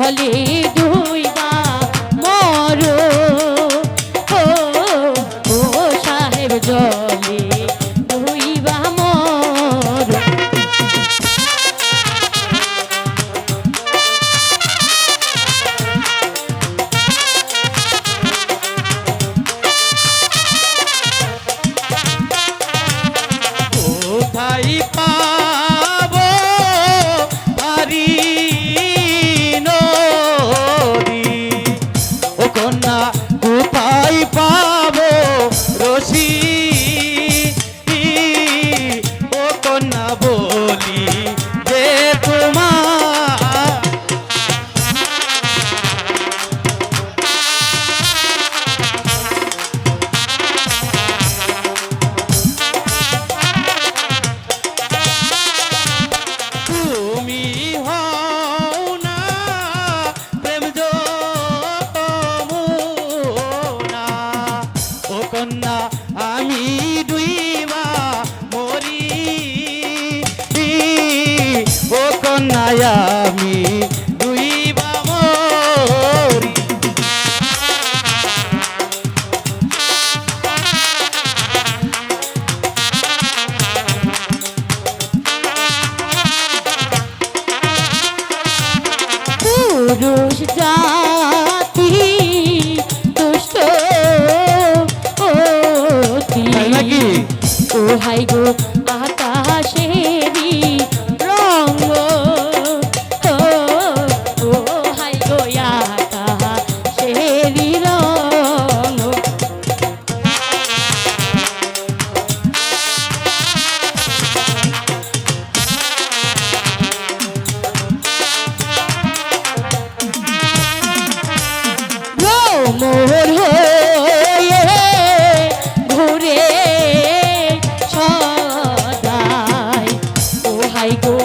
হলে 보고 싶다 ঘুরে সদাই। ও হাই গো